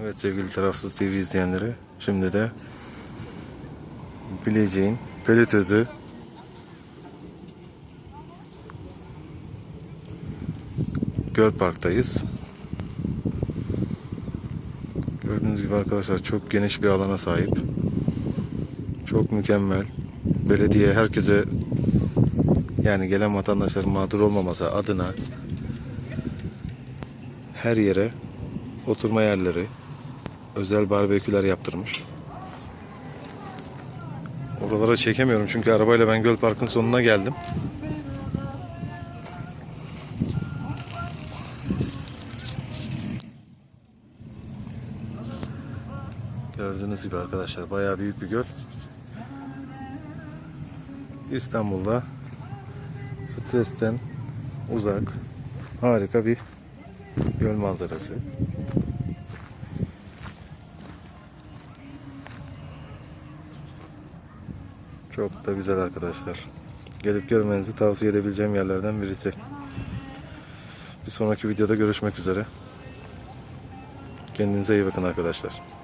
Evet sevgili Tarafsız TV izleyenleri. Şimdi de Bilecik'in Pelitözü Göl Park'tayız. Gördüğünüz gibi arkadaşlar çok geniş bir alana sahip. Çok mükemmel. Belediye herkese yani gelen vatandaşların mağdur olmaması adına her yere oturma yerleri, özel barbeküler yaptırmış. Oralara çekemiyorum çünkü arabayla ben Göl Park'ın sonuna geldim. Gördüğünüz gibi arkadaşlar bayağı büyük bir göl. İstanbul'da stresten uzak harika bir göl manzarası. Çok da güzel arkadaşlar. Gelip görmenizi tavsiye edebileceğim yerlerden birisi. Bir sonraki videoda görüşmek üzere. Kendinize iyi bakın arkadaşlar.